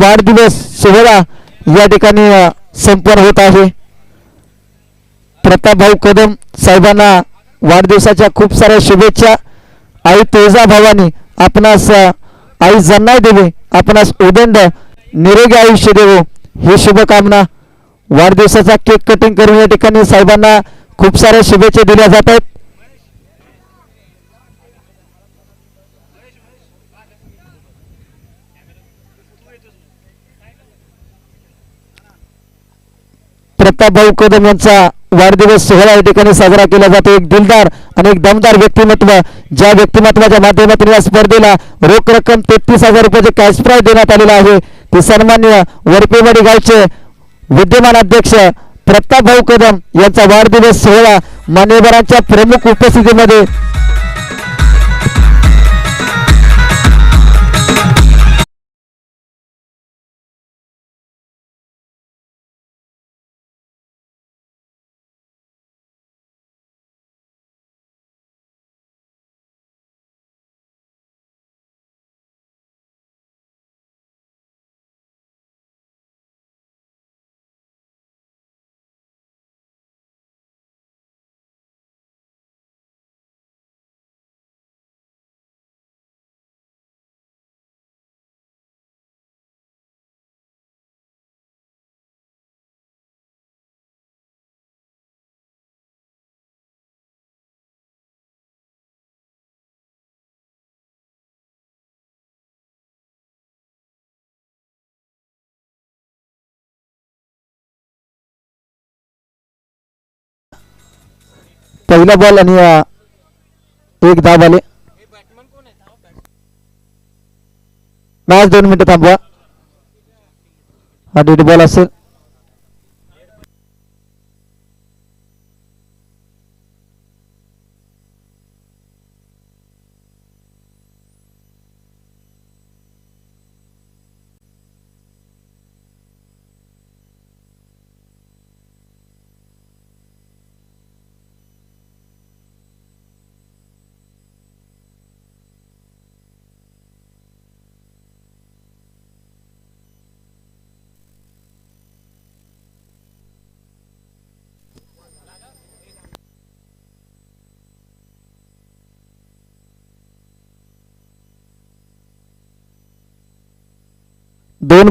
वाढदिवस सोहळा या ठिकाणी संपन्न होत आहे. प्रतापभाऊ कदम साहेबांना वाढदिवसाच्या खूप साऱ्या शुभेच्छा. आई तुळजा भवानी आपणास आई जन्नाय देवी आपणास उदंड निरोगी आयुष्य देवो. ही शुभकामना. वाढदिवसाचा केक कटिंग करून या ठिकाणी साहेबांना खूप साऱ्या शुभेच्छा दिल्या जात आहेत. प्रतापभाऊ कदम यांचा वाढदिवस सोहळा या ठिकाणी साजरा केला जातो. एक दिलदार आणि एक दमदार व्यक्तिमत्व ज्या व्यक्तिमत्वाच्या माध्यमातून या स्पर्धेला रोख रक्कम तेहतीस हजार रुपयाचे कॅश प्राईज देण्यात आलेला आहे. ते सन्मान्य वरपेवाडी गावचे विद्यमान अध्यक्ष प्रतापभाऊ कदम यांचा वाढदिवस सोहळा मान्यवरांच्या प्रमुख उपस्थितीमध्ये पहिला बॉल आणि एक धाव आले मॅच दोन मिनिटं थांबवा. हा डेड बॉल असेल. दोन